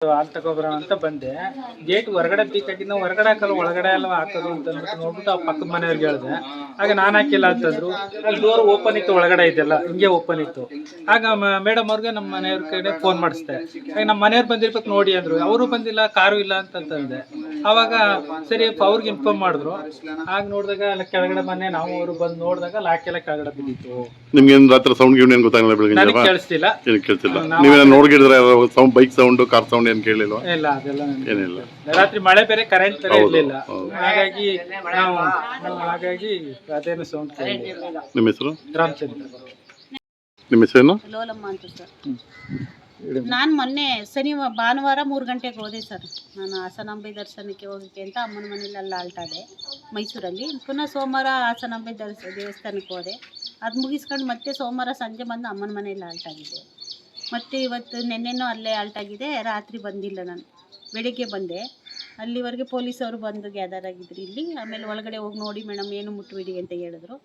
ಹಾಲು ತಗೊಬರೋಣ ಅಂತ ಬಂದೆ. ಗೇಟ್ ಹೊರಗಡೆ ಪೀಕ್ ನಾವು ಹೊರಗಡೆ ಹಾಕಲ್ಲ ಒಳಗಡೆ ಎಲ್ಲ ಹಾಕೋದು ಅಂತ ನೋಡ್ಬಿಟ್ಟು ಆ ಪಕ್ಕದ ಮನೆಯವ್ರಿಗೆ ಹೇಳಿದೆ ಆಗ ನಾನು ಹಾಕಿಲ್ಲ ಅಂತಂದ್ರು ಅಲ್ಲಿ ಡೋರ್ ಓಪನ್ ಇತ್ತು, ಒಳಗಡೆ ಇದೆಲ್ಲ, ಹಿಂಗೆ ಓಪನ್ ಇತ್ತು. ಆಗ ಮೇಡಮ್ ಅವ್ರಿಗೆ ನಮ್ಮ ಮನೆಯವ್ರ ಕಡೆ ಫೋನ್ ಮಾಡಿಸ್ದೆ. ಆಗ ನಮ್ಮ ಮನೆಯವ್ರು ಬಂದಿರ್ಬೇಕು ನೋಡಿ ಅಂದ್ರು. ಅವರು ಬಂದಿಲ್ಲ, ಕಾರು ಇಲ್ಲ ಅಂತಂತಂದೆ ಅವಾಗ ಸರಿ ಅವ್ರಿಗೆ ಇನ್ಫಾರ್ಮ್ ಮಾಡಿದ್ರು. ಆಗ ನೋಡಿದಾಗ ಅಲ್ಲಿ ಕೆಳಗಡೆ ಮನೆ ನಾವು ಅವರು ಬಂದು ನೋಡಿದಾಗ ಲಾಕ್ ಎಲ್ಲ ಕೆಳಗಡೆ ಬಿದ್ದಿತ್ತು. ನಿಮ್ಗೆ ಏನ್ ರಾತ್ರಿ ಸೌಂಡ್ ಗಿವ್ ಏನು ಗೊತ್ತಾಗಲ್ಲ ಬೆಳಗ್ಗೆ ನನಗೆ ಜಾವ ಕೇಳಿಸ್ತಿಲ್ಲ. ಏನು ಕೇಳ್ತಿಲ್ಲ. ನಾವು- ನೀವೇನ ನೋಡ್ಗಿದ್ರೆ sound bike sound car sound ಏನು ಕೇಳಿಲ್ಲ ಇಲ್ಲ ಅದೆಲ್ಲ ನನಗೆ ಏನಿಲ್ಲ. ರಾತ್ರಿ ಮಳೆ ಬೇರೆ ಕರೆಂಟ್ ತರ ಇರಲಿಲ್ಲ. ಹಾಗಾಗಿ ನಾವು ಹಾಗಾಗಿ ಅದೇನು ಸೌಂಡ್ ಕೇಳಿಲ್ಲ. ನಿಮ್ಮ ಹೆಸರು? ರಾಮಚಂದ್ರ. ನಿಮ್ಮ ಹೆಸರೇನು? ಲೋಲಮ್ಮ ಅಂತ ಸರ್. ನಾನು ಮೊನ್ನೆ ಶನಿವಾರ ಭಾನುವಾರ ಮೂರು ಗಂಟೆಗೆ ಹೋದೆ ಸರ್ ನಾನು ಹಾಸನಾಂಬೆ ದರ್ಶನಕ್ಕೆ ಹೋಗಕ್ಕೆ ಅಂತ ಅಮ್ಮನ ಮನೇಲಿ ಅಲ್ಲಿ ಆಲ್ಟಾದೆ ಮೈಸೂರಲ್ಲಿ. ಪುನಃ ಸೋಮವಾರ ಹಾಸನಾಂಬೆ ದರ್ಶ, ದೇವಸ್ಥಾನಕ್ಕೆ ಹೋದೆ. ಅದು ಮುಗಿಸ್ಕೊಂಡು ಮತ್ತೆ ಸೋಮವಾರ ಸಂಜೆ ಬಂದು ಅಮ್ಮನ ಮನೇಲಿ ಆಲ್ಟಾಗಿದೆ. ಮತ್ತು ಇವತ್ತು ನೆನ್ನೆನೂ ಅಲ್ಲೇ ಆಲ್ಟಾಗಿದೆ, ರಾತ್ರಿ ಬಂದಿಲ್ಲ ನಾನು. ಬೆಳಿಗ್ಗೆ ಬಂದೆ. ಅಲ್ಲಿವರೆಗೆ ಪೊಲೀಸವರು ಬಂದು ಗ್ಯಾದರ್ ಆಗಿದ್ರು ಇಲ್ಲಿ. ಆಮೇಲೆ ಒಳಗಡೆ ಹೋಗಿ ನೋಡಿ ಮೇಡಮ್, ಏನು ಮುಟ್ಟಬೇಡಿ ಅಂತ ಹೇಳಿದ್ರು.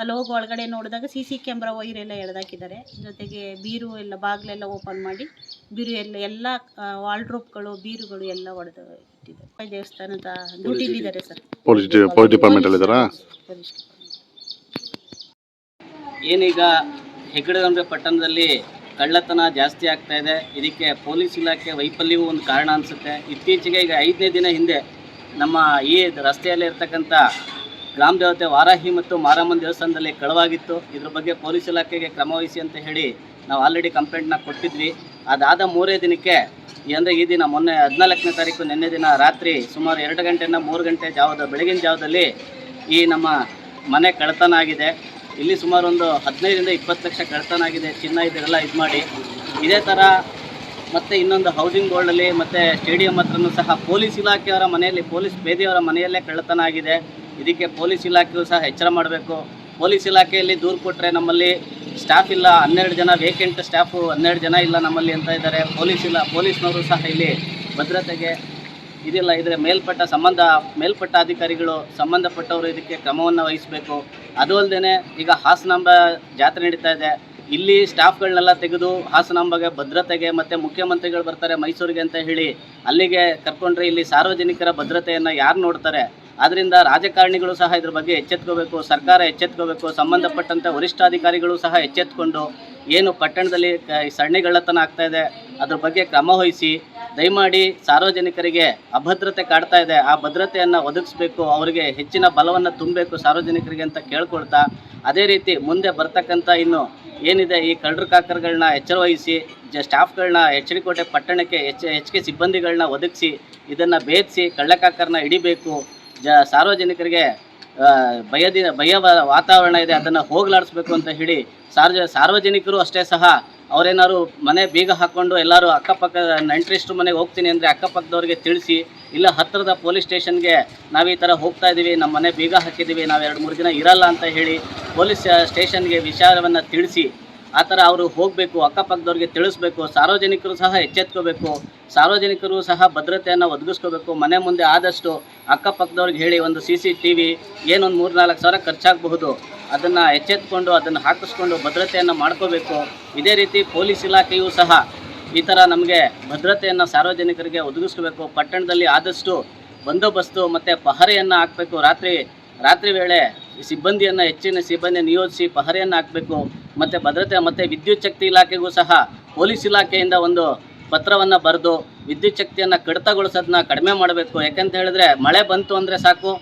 ಅಲ್ಲಿ ಹೋಗಿ ಒಳಗಡೆ ನೋಡಿದಾಗ ಸಿ ಸಿ ಕ್ಯಾಮ್ರಾ ವೈರ್ ಎಲ್ಲ ಎಳೆದಾಕಿದ್ದಾರೆ. ಜೊತೆಗೆ ಬೀರು ಎಲ್ಲ ಬಾಗಿಲೆಲ್ಲ ಓಪನ್ ಮಾಡಿ ಬೀರು ಎಲ್ಲ ಎಲ್ಲ ವಾಲ್ಡ್ರೋಪ್ಗಳು ಬೀರುಗಳು ಎಲ್ಲ ಒಡೆದು ಇಟ್ಟಿದ್ದಾರೆ. ದೇವಸ್ಥಾನದ ಡ್ಯೂಟಿಲಿದ್ದಾರೆ ಸರ್. ಪೊಲೀಸ್ ಡಿಪಾರ್ಟ್ಮೆಂಟ್ ಅಲ್ಲಿ ಇದ್ದಾರಾ? ಪೊಲೀಸ್ ಏನೀಗ ಹೆಗ್ಗಡಗಂಬೆ ಪಟ್ಟಣದಲ್ಲಿ ಕಳ್ಳತನ ಜಾಸ್ತಿ ಆಗ್ತಾ ಇದೆ. ಇದಕ್ಕೆ ಪೊಲೀಸ್ ಇಲಾಖೆ ವೈಫಲ್ಯವೂ ಒಂದು ಕಾರಣ ಅನಿಸುತ್ತೆ. ಇತ್ತೀಚೆಗೆ ಈಗ ಐದನೇ ದಿನ ಹಿಂದೆ ನಮ್ಮ ಈ ರಸ್ತೆಯಲ್ಲಿ ಇರ್ತಕ್ಕಂಥ ಗ್ರಾಮ ದೇವತೆ ವಾರಾಹಿ ಮತ್ತು ಮಾರಮ್ಮನ ದೇವಸ್ಥಾನದಲ್ಲಿ ಕಳವಾಗಿತ್ತು. ಇದ್ರ ಬಗ್ಗೆ ಪೊಲೀಸ್ ಇಲಾಖೆಗೆ ಕ್ರಮ ವಹಿಸಿ ಅಂತ ಹೇಳಿ ನಾವು ಆಲ್ರೆಡಿ ಕಂಪ್ಲೇಂಟ್ನ ಕೊಟ್ಟಿದ್ವಿ. ಅದಾದ ಮೂರೇ ದಿನಕ್ಕೆ ಅಂದರೆ ಈ ದಿನ ಮೊನ್ನೆ ಹದಿನಾಲ್ಕನೇ ತಾರೀಕು ನಿನ್ನೆ ದಿನ ರಾತ್ರಿ ಸುಮಾರು ಎರಡು ಗಂಟೆಯಿಂದ ಮೂರು ಗಂಟೆ ಜಾವದ, ಬೆಳಗಿನ ಜಾವದಲ್ಲಿ ಈ ನಮ್ಮ ಮನೆ ಕಳ್ಳತನ ಆಗಿದೆ. ಇಲ್ಲಿ ಸುಮಾರು ಒಂದು ಹದಿನೈದರಿಂದ ಇಪ್ಪತ್ತು ಲಕ್ಷ ಕಳ್ಳತನ ಆಗಿದೆ. ಚಿನ್ನ ಇದೆಲ್ಲ ಇದು ಮಾಡಿ. ಇದೇ ಥರ ಮತ್ತು ಇನ್ನೊಂದು ಹೌಸಿಂಗ್ ಬೋರ್ಡಲ್ಲಿ ಮತ್ತು ಸ್ಟೇಡಿಯಂ ಹತ್ರನೂ ಸಹ ಪೊಲೀಸ್ ಇಲಾಖೆಯವರ ಮನೆಯಲ್ಲಿ, ಪೊಲೀಸ್ ಬೇದಿಯವರ ಮನೆಯಲ್ಲೇ ಕಳ್ಳತನ ಆಗಿದೆ. ಇದಕ್ಕೆ ಪೊಲೀಸ್ ಇಲಾಖೆಯು ಸಹ ಎಚ್ಚರ ಮಾಡಬೇಕು. ಪೊಲೀಸ್ ಇಲಾಖೆಯಲ್ಲಿ ದೂರು ಕೊಟ್ಟರೆ ನಮ್ಮಲ್ಲಿ ಸ್ಟಾಫ್ ಇಲ್ಲ, ಹನ್ನೆರಡು ಜನ ವೇಕೆಂಟ್ ಸ್ಟಾಫು ಹನ್ನೆರಡು ಜನ ಇಲ್ಲ ನಮ್ಮಲ್ಲಿ ಅಂತ ಇದ್ದಾರೆ. ಪೊಲೀಸ್ ಇಲ್ಲ ಪೊಲೀಸ್ನವರು ಸಹ ಇಲ್ಲಿ ಭದ್ರತೆಗೆ ಇದಿಲ್ಲ, ಇದರ ಮೇಲ್ಪಟ್ಟ ಸಂಬಂಧ, ಮೇಲ್ಪಟ್ಟ ಅಧಿಕಾರಿಗಳು ಸಂಬಂಧಪಟ್ಟವರು ಇದಕ್ಕೆ ಕ್ರಮವನ್ನು ವಹಿಸಬೇಕು. ಅದು ಅಲ್ಲದೆ ಈಗ ಹಾಸನಾಂಬ ಜಾತ್ರೆ ನಡೀತಾ ಇದೆ. ಇಲ್ಲಿ ಸ್ಟಾಫ್ಗಳನ್ನೆಲ್ಲ ತೆಗೆದು ಹಾಸನಾಂಬಗೆ ಭದ್ರತೆಗೆ ಮತ್ತು ಮುಖ್ಯಮಂತ್ರಿಗಳು ಬರ್ತಾರೆ ಮೈಸೂರಿಗೆ ಅಂತ ಹೇಳಿ ಅಲ್ಲಿಗೆ ಕರ್ಕೊಂಡ್ರೆ ಇಲ್ಲಿ ಸಾರ್ವಜನಿಕರ ಭದ್ರತೆಯನ್ನು ಯಾರು ನೋಡ್ತಾರೆ? ಆದ್ದರಿಂದ ರಾಜಕಾರಣಿಗಳು ಸಹ ಇದ್ರ ಬಗ್ಗೆ ಎಚ್ಚೆತ್ಕೋಬೇಕು, ಸರ್ಕಾರ ಎಚ್ಚೆತ್ಕೋಬೇಕು ಸಂಬಂಧಪಟ್ಟಂಥ ವರಿಷ್ಠಾಧಿಕಾರಿಗಳು ಸಹ ಎಚ್ಚೆತ್ಕೊಂಡು ಏನು ಪಟ್ಟಣದಲ್ಲಿ ಸರಣಿಗಳ್ಳತನ ಆಗ್ತಾ ಇದೆ, ಅದ್ರ ಬಗ್ಗೆ ಕ್ರಮ ವಹಿಸಿ, ದಯಮಾಡಿ ಸಾರ್ವಜನಿಕರಿಗೆ ಅಭದ್ರತೆ ಕಾಡ್ತಾ ಇದೆ, ಆ ಭದ್ರತೆಯನ್ನು ಒದಗಿಸ್ಬೇಕು, ಅವರಿಗೆ ಹೆಚ್ಚಿನ ಬಲವನ್ನು ತುಂಬಬೇಕು ಸಾರ್ವಜನಿಕರಿಗೆ ಅಂತ ಕೇಳ್ಕೊಳ್ತಾ, ಅದೇ ರೀತಿ ಮುಂದೆ ಬರ್ತಕ್ಕಂಥ ಇನ್ನು ಏನಿದೆ, ಈ ಕಳ್ಳರು ಕಾಕರ್ಗಳನ್ನ ಎಚ್ಚರ ವಹಿಸಿ ಜ ಸ್ಟಾಫ್ಗಳನ್ನ ಎಚ್ಚರಿಕೋಟೆ ಪಟ್ಟಣಕ್ಕೆ ಹೆಚ್ಚು ಹೆಚ್ಚಿಗೆ ಸಿಬ್ಬಂದಿಗಳನ್ನ ಒದಗಿಸಿ, ಇದನ್ನು ಭೇದಿಸಿ ಕಳ್ಳಕಾಕರನ್ನ ಹಿಡಿಬೇಕು ಜ ಸಾರ್ವಜನಿಕರಿಗೆ ಭಯದಿಂದ ಭಯದಿ ಭಯ ವಾತಾವರಣ ಇದೆ, ಅದನ್ನು ಹೋಗಲಾಡಿಸ್ಬೇಕು ಅಂತ ಹೇಳಿ ಸಾರ್ವಜ ಸಾರ್ವಜನಿಕರು ಅಷ್ಟೇ ಸಹ ಅವರೇನಾದ್ರು ಮನೆ ಬೀಗ ಹಾಕ್ಕೊಂಡು ಎಲ್ಲರೂ ಅಕ್ಕಪಕ್ಕ ನೆಂಟರಿಷ್ಟ್ರ ಮನೆಗೆ ಹೋಗ್ತೀನಿ ಅಂದರೆ ಅಕ್ಕಪಕ್ಕದವ್ರಿಗೆ ತಿಳಿಸಿ, ಇಲ್ಲ ಹತ್ತಿರದ ಪೊಲೀಸ್ ಸ್ಟೇಷನ್ಗೆ ನಾವು ಈ ಥರ ಹೋಗ್ತಾ ಇದ್ದೀವಿ ನಮ್ಮ ಮನೆ ಬೀಗ ಹಾಕಿದ್ದೀವಿ ನಾವು ಎರಡು ಮೂರು ದಿನ ಇರಲ್ಲ ಅಂತ ಹೇಳಿ ಪೊಲೀಸ್ ಸ್ಟೇಷನ್ಗೆ ವಿಚಾರವನ್ನು ತಿಳಿಸಿ ಆ ಥರ ಅವರು ಹೋಗಬೇಕು, ಅಕ್ಕಪಕ್ಕದವ್ರಿಗೆ ತಿಳಿಸ್ಬೇಕು, ಸಾರ್ವಜನಿಕರು ಸಹ ಎಚ್ಚೆತ್ಕೋಬೇಕು, ಸಾರ್ವಜನಿಕರು ಸಹ ಭದ್ರತೆಯನ್ನು ಒದಗಿಸ್ಕೋಬೇಕು. ಮನೆ ಮುಂದೆ ಆದಷ್ಟು ಅಕ್ಕಪಕ್ಕದವ್ರಿಗೆ ಹೇಳಿ ಒಂದು ಸಿ ಸಿ ಟಿ ವಿ ಏನೊಂದು ಮೂರು ನಾಲ್ಕು ಸಾವಿರ ಖರ್ಚಾಗಬಹುದು. ಅದನ್ನು ಎಚ್ಚೆತ್ಕೊಂಡು, ಅದನ್ನು ಹಾಕಿಸ್ಕೊಂಡು ಭದ್ರತೆಯನ್ನು ಮಾಡ್ಕೋಬೇಕು. ಇದೇ ರೀತಿ ಪೊಲೀಸ್ ಇಲಾಖೆಯೂ ಸಹ ಈ ಥರ ನಮಗೆ ಭದ್ರತೆಯನ್ನು ಸಾರ್ವಜನಿಕರಿಗೆ ಒದಗಿಸ್ಕೋಬೇಕು. ಪಟ್ಟಣದಲ್ಲಿ ಆದಷ್ಟು ಬಂದೋಬಸ್ತು ಮತ್ತು ಪಹರೆಯನ್ನು ಹಾಕಬೇಕು. ರಾತ್ರಿ ರಾತ್ರಿ ವೇಳೆ ಸಿಬ್ಬಂದಿಯನ್ನು ಹೆಚ್ಚಿನ ಸಿಬ್ಬಂದಿ ನಿಯೋಜಿಸಿ ಪಹರೆಯನ್ನು ಹಾಕಬೇಕು. ಮತ್ತು ಭದ್ರತೆ ಮತ್ತು ವಿದ್ಯುತ್ ಶಕ್ತಿ ಇಲಾಖೆಗೂ ಸಹ ಪೊಲೀಸ್ ಇಲಾಖೆಯಿಂದ ಒಂದು ಪತ್ರವನ್ನು ಬರೆದು ವಿದ್ಯುತ್ ಶಕ್ತಿಯನ್ನು ಕಡಿತಗೊಳಿಸೋದನ್ನ ಕಡಿಮೆ ಮಾಡಬೇಕು. ಯಾಕಂತ ಹೇಳಿದ್ರೆ ಮಳೆ ಬಂತು ಅಂದರೆ ಸಾಕು.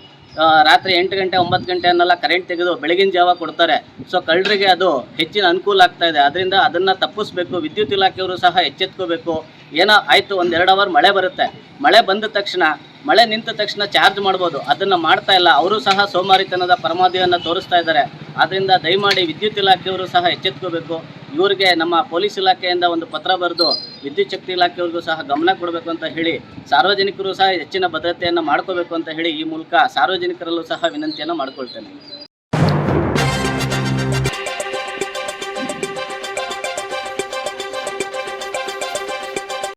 ರಾತ್ರಿ ಎಂಟು ಗಂಟೆ, ಒಂಬತ್ತು ಗಂಟೆ ಅನ್ನೆಲ್ಲ ಕರೆಂಟ್ ತೆಗೆದು ಬೆಳಗಿನ ಜಾವ ಕೊಡ್ತಾರೆ. ಸೊ ಕಳ್ಳರಿಗೆ ಅದು ಹೆಚ್ಚಿನ ಅನುಕೂಲ ಆಗ್ತಾ ಇದೆ. ಅದರಿಂದ ಅದನ್ನು ತಪ್ಪಿಸ್ಬೇಕು. ವಿದ್ಯುತ್ ಇಲಾಖೆಯವರು ಸಹ ಎಚ್ಚೆತ್ಕೋಬೇಕು. ಏನೋ ಆಯಿತು, ಒಂದು ಎರಡು ಅವರ್ ಮಳೆ ಬರುತ್ತೆ. ಮಳೆ ಬಂದ ತಕ್ಷಣ, ಮಳೆ ನಿಂತ ತಕ್ಷಣ ಚಾರ್ಜ್ ಮಾಡ್ಬೋದು. ಅದನ್ನು ಮಾಡ್ತಾ ಇಲ್ಲ. ಅವರು ಸಹ ಸೋಮಾರಿತನದ ಪರಮಾದಿಯನ್ನು ತೋರಿಸ್ತಾ ಇದ್ದಾರೆ. ಆದ್ದರಿಂದ ದಯಮಾಡಿ ವಿದ್ಯುತ್ ಇಲಾಖೆಯವರು ಸಹ ಎಚ್ಚೆತ್ಕೋಬೇಕು. ಇವರಿಗೆ ನಮ್ಮ ಪೊಲೀಸ್ ಇಲಾಖೆಯಿಂದ ಒಂದು ಪತ್ರ ಬರೆದು ವಿದ್ಯುತ್ ಶಕ್ತಿ ಇಲಾಖೆಯವ್ರಿಗೂ ಸಹ ಗಮನ ಕೊಡಬೇಕು ಅಂತ ಹೇಳಿ, ಸಾರ್ವಜನಿಕರು ಸಹ ಹೆಚ್ಚಿನ ಭದ್ರತೆಯನ್ನು ಮಾಡ್ಕೋಬೇಕು ಅಂತ ಹೇಳಿ ಈ ಮೂಲಕ ಸಾರ್ವಜನಿಕರಲ್ಲೂ ಸಹ ವಿನಂತಿಯನ್ನು ಮಾಡ್ಕೊಳ್ತೇನೆ.